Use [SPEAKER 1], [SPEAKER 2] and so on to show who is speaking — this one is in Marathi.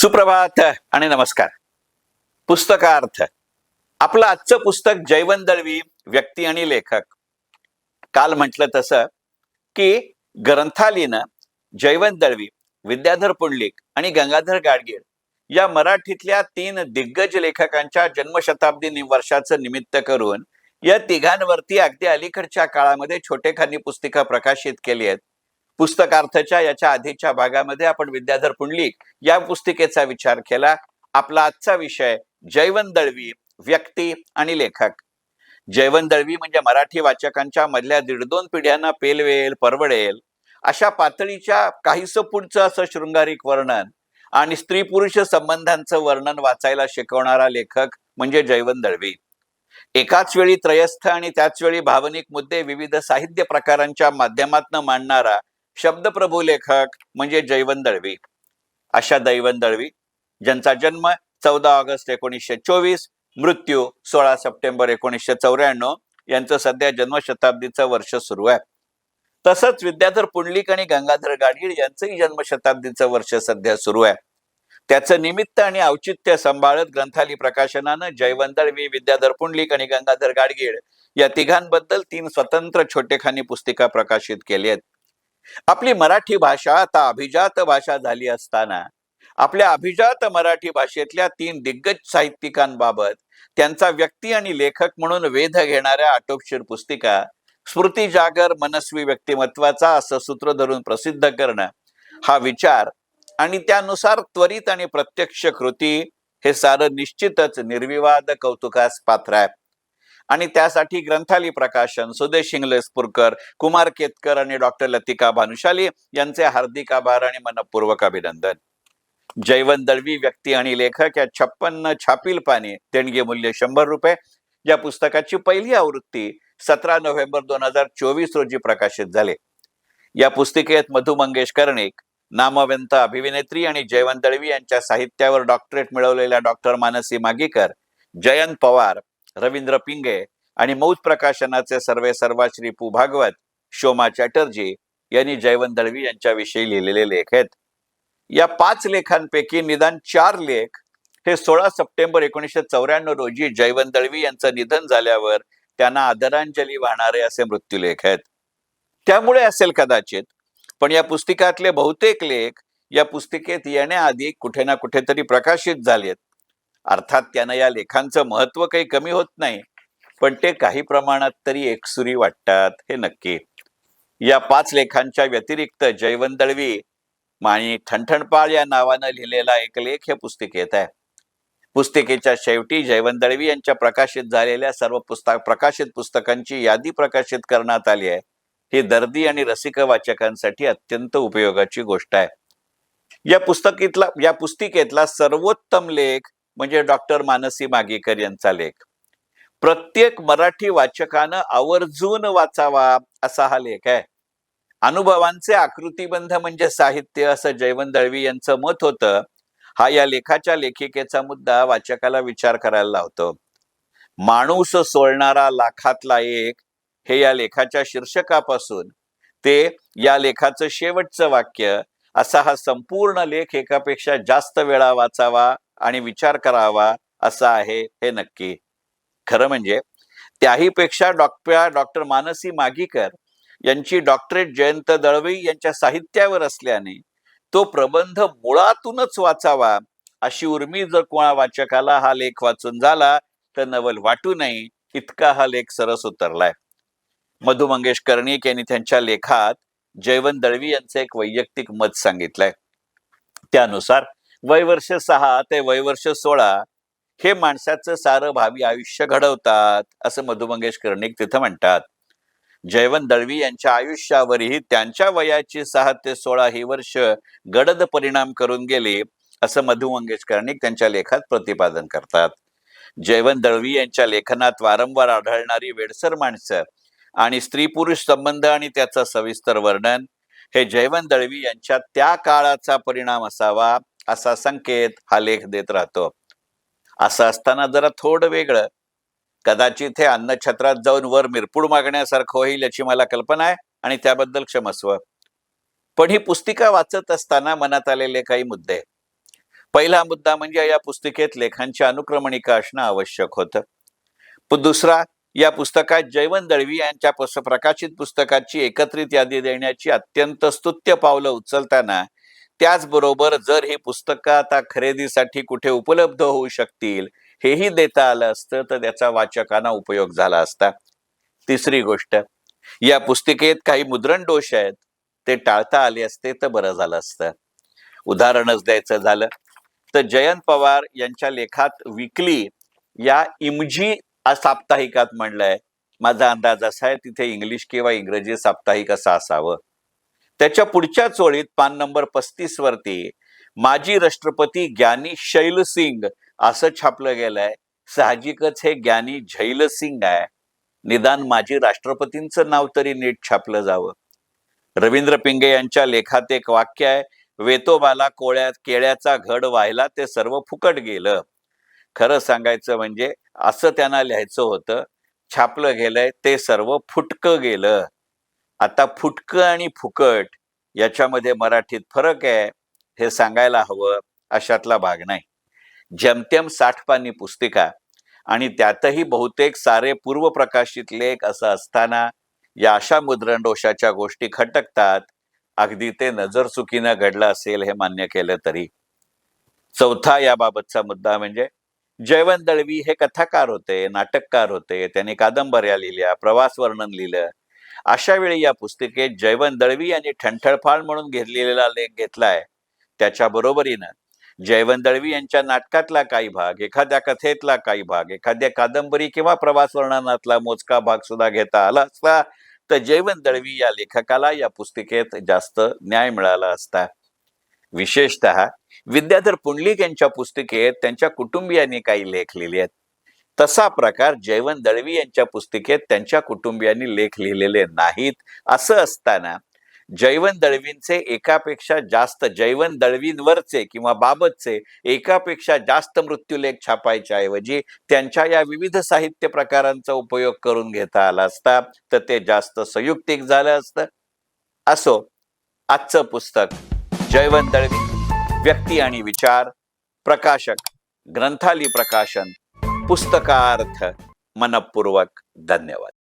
[SPEAKER 1] सुप्रभात आणि नमस्कार. पुस्तकार्थ. आपलं आजचं पुस्तक जैवन दळवी व्यक्ती आणि लेखक. काल म्हटलं तसं की ग्रंथालीनं जैवन दळवी विद्याधर पुंडलिक आणि गंगाधर गाडगीळ या मराठीतल्या तीन दिग्गज लेखकांच्या जन्मशताब्दी नि- वर्षाचं निमित्त करून या तिघांवरती अगदी अलीकडच्या काळामध्ये छोटेखानी पुस्तिका प्रकाशित केली आहेत. पुस्तकार्थच्या याच्या आधीच्या भागामध्ये आपण विद्याधर पुंडलिक या पुस्तिकेचा विचार केला. आपला आजचा विषय जैवन दळवी व्यक्ती आणि लेखक. जैवन दळवी म्हणजे मराठी वाचकांच्या मधल्या दीड दोन पिढ्यांना पेलवेल परवडेल अशा पातळीच्या काहीसं पुढचं असं शृंगारिक वर्णन आणि स्त्री पुरुष संबंधांचं वर्णन वाचायला शिकवणारा लेखक म्हणजे जैवन दळवी. एकाच वेळी त्रयस्थ आणि त्याच वेळी भावनिक मुद्दे विविध साहित्य प्रकारांच्या माध्यमातून मांडणारा शब्दप्रभू लेखक म्हणजे जयवंत दळवी. अशा दैवंत दळवी ज्यांचा जन्म चौदा ऑगस्ट एकोणीसशे चोवीस मृत्यू सोळा सप्टेंबर एकोणीसशे चौऱ्याण्णव यांचं सध्या जन्मशताब्दीचं वर्ष सुरू आहे. तसंच विद्याधर पुंडलिक आणि गंगाधर गाडगीळ यांचंही जन्मशताब्दीचं वर्ष सध्या सुरू आहे. त्याचं निमित्त आणि औचित्य सांभाळत ग्रंथाली प्रकाशनानं जयवंत दळवी विद्याधर पुंडलिक आणि गंगाधर गाडगीळ या तिघांबद्दल तीन स्वतंत्र छोटेखानी पुस्तिका प्रकाशित केली आहेत. आपली मराठी भाषा आता अभिजात भाषा झाली असताना आपल्या अभिजात मराठी भाषेतल्या तीन दिग्गज साहित्यिकांबाबत त्यांचा व्यक्ती आणि लेखक म्हणून वेध घेणाऱ्या आटोपशीर पुस्तिका स्मृती जागर मनस्वी व्यक्तिमत्वाचा असं सूत्र धरून प्रसिद्ध करणं हा विचार आणि त्यानुसार त्वरित आणि प्रत्यक्ष कृती हे सारं निश्चितच निर्विवाद कौतुकास पात्र आहे. आणि त्यासाठी ग्रंथाली प्रकाशन सुदेश इंग्लेसपूरकर कुमार केतकर आणि डॉक्टर लतिका भानुशाली यांचे हार्दिक आभार आणि मनपूर्वक अभिनंदन. जयवंत दळवी व्यक्ती आणि लेखक या छप्पन्न छापील पाने देणगी मूल्य शंभर रुपये. या पुस्तकाची पहिली आवृत्ती सतरा नोव्हेंबर दोन हजार चोवीस रोजी प्रकाशित झाले. या पुस्तिकेत मधु मंगेश कर्णिक नामवंत अभिनेत्री आणि जयवंत दळवी यांच्या साहित्यावर डॉक्टरेट मिळवलेल्या डॉक्टर मानसी मागीकर जयंत पवार रवींद्र पिंगे आणि मौज प्रकाशनाचे सर्वे सर्वा श्री पू भागवत शोमा चॅटर्जी यांनी जयवंत दळवी यांच्याविषयी लिहिलेले लेख आहेत. या पाच लेखांपैकी निदान चार लेख हे सोळा सप्टेंबर एकोणीसशे चौऱ्याण्णव रोजी जयवंत दळवी यांचं निधन झाल्यावर त्यांना आदरांजली वाहणारे असे मृत्यूलेख आहेत. त्यामुळे असेल कदाचित पण या पुस्तिकातले बहुतेक लेख या पुस्तिकेत येण्याआधी कुठे ना कुठेतरी प्रकाशित झालेत. अर्थात त्यानं या लेखांचं महत्त्व काही कमी होत नाही पण ते काही प्रमाणात तरी एकसुरी वाटतात हे नक्की. या पाच लेखांच्या व्यतिरिक्त जयवंत दळवी आणि ठणठणपाळ या नावानं लिहिलेला एक लेख हे पुस्तिकेत आहे. पुस्तिकेच्या शेवटी जयवंत दळवी यांच्या प्रकाशित झालेल्या सर्व पुस्तक प्रकाशित पुस्तकांची यादी प्रकाशित करण्यात आली आहे. ही दर्दी आणि रसिक वाचकांसाठी अत्यंत उपयोगाची गोष्ट आहे. या पुस्तकीतला या पुस्तिकेतला सर्वोत्तम लेख म्हणजे डॉक्टर मानसी मागेकर यांचा लेख. प्रत्येक मराठी वाचकानं आवर्जून वाचावा असा हा लेख आहे. अनुभवांचे आकृतीबंध म्हणजे साहित्य असं जयवंत दळवी यांचं मत होतं. हा या लेखाच्या लेखिकेचा मुद्दा वाचकाला विचार करायला लावतो. माणूस सोडणारा लाखातला एक हे या लेखाच्या शीर्षकापासून ते या लेखाचं शेवटचं वाक्य असा हा संपूर्ण लेख एकापेक्षा जास्त वेळा वाचावा आणि विचार करावा असा आहे हे नक्की. खरं म्हणजे त्याही पेक्षा डॉक्टर डॉक्टर मानसी मागीकर यांची डॉक्टरेट जयंत दळवी यांच्या साहित्यावर असल्याने तो प्रबंध मुळातूनच वाचावा अशी उर्मी जर कोणा वाचकाला हा लेख वाचून झाला तर नवल वाटू नये इतका हा लेख सरस उतरलाय. मधु मंगेश कर्णिक यांनी त्यांच्या लेखात जयवंत दळवी यांचं एक वैयक्तिक मत सांगितलंय. त्यानुसार वयवर्ष सहा ते वयवर्ष सोळा हे माणसाचं सारं भावी आयुष्य घडवतात असं मधु मंगेश कर्णिक तिथं म्हणतात. जयवंत दळवी यांच्या आयुष्यावरही त्यांच्या वयाची सहा ते सोळा ही वर्ष गडद परिणाम करून गेली असं मधु मंगेश कर्णिक त्यांच्या लेखात प्रतिपादन करतात. जयवंत दळवी यांच्या लेखनात वारंवार आढळणारी वेडसर माणसं आणि स्त्री पुरुष संबंध आणि त्याचं सविस्तर वर्णन हे जयवंत दळवी यांच्या त्या काळाचा परिणाम असावा असा संकेत हा लेख देत राहतो. असं असताना जरा थोडं वेगळं. कदाचित हे अन्नछत्रात जाऊन वर मिरपूड मागण्यासारखं होईल याची मला कल्पना आहे आणि त्याबद्दल क्षमस्व पण ही पुस्तिका वाचत असताना मनात आलेले काही मुद्दे. पहिला मुद्दा म्हणजे या पुस्तिकेत लेखांची अनुक्रमणिका असणं आवश्यक होतं. दुसरा या पुस्तकात जयवंत दळवी यांच्या प्रकाशित पुस्तकाची एकत्रित यादी देण्याची अत्यंत स्तुत्य पावलं उचलताना त्याचबरोबर जर ही पुस्तकं आता खरेदीसाठी कुठे उपलब्ध होऊ शकतील हेही देता आलं असतं तर त्याचा वाचकांना उपयोग झाला असता. तिसरी गोष्ट या पुस्तिकेत काही मुद्रण दोष आहेत. ते टाळता आले असते तर बरं झालं असतं. उदाहरणच द्यायचं झालं तर जयंत पवार यांच्या लेखात विकली या इमजी साप्ताहिकात म्हणलंय माझा अंदाज असा आहे तिथे इंग्लिश किंवा इंग्रजी साप्ताहिक असं असावं. त्याच्या पुढच्या चोळीत पान नंबर पस्तीस वरती माजी राष्ट्रपती ज्ञानी शैलसिंग असं छापलं गेलंय. साहजिकच हे ज्ञानी झैलसिंग आहे. निदान माजी राष्ट्रपतींचं नाव तरी नीट छापलं जावं. रवींद्र पिंगे यांच्या लेखात एक वाक्य आहे वेतोबाला कोळ्यात केळ्याचा घड व्हायला ते सर्व फुकट गेलं. खरं सांगायचं म्हणजे असं त्यांना लिहायचं होतं छापलं गेलंय ते सर्व फुटकं गेलं. आता फुटकं आणि फुकट याच्यामध्ये मराठीत फरक आहे हे सांगायला हवं अशातला भाग नाही. जमतेम साठ पानी पुस्तिका आणि त्यातही बहुतेक सारे पूर्व प्रकाशित लेख असं असताना या अशा मुद्रणदोषाच्या गोष्टी खटकतात अगदी ते नजर चुकीनं घडलं असेल हे मान्य केलं तरी. चौथा याबाबतचा मुद्दा म्हणजे जयवंत दळवी हे कथाकार होते नाटककार होते त्यांनी कादंबऱ्या लिहिल्या प्रवास वर्णन लिहिलं अशा वेळी या पुस्तिकेत जयवंत दळवी यांनी ठणठळफाळ म्हणून घेतलेला लेख घेतलाय. त्याच्या बरोबरीनं जयवंत दळवी यांच्या नाटकातला काही भाग एखाद्या कथेतला काही भाग एखाद्या कादंबरी किंवा प्रवास वर्णनातला मोजका भाग सुद्धा घेता आला असता तर जयवंत दळवी या लेखकाला या पुस्तिकेत जास्त न्याय मिळाला असता. विशेषतः विद्याधर पुंडलिक यांच्या पुस्तिकेत त्यांच्या कुटुंबियांनी काही लेख लिहिले आहेत. तसा प्रकार जयवंत दळवी यांच्या पुस्तिकेत त्यांच्या कुटुंबियांनी लेख लिहिलेले नाहीत. असं असताना जैवन दळवींचे एकापेक्षा जास्त जैवन दळवींवरचे किंवा बाबतचे एकापेक्षा जास्त मृत्यूलेख छापायच्या ऐवजी त्यांच्या या विविध साहित्य प्रकारांचा उपयोग करून घेता आला असता तर ते जास्त संयुक्तिक झालं असतं. असो आजचं पुस्तक जयवंत दळवी व्यक्ती आणि विचार प्रकाशक ग्रंथाली प्रकाशन पुस्तकार्थ मनपूर्वक धन्यवाद.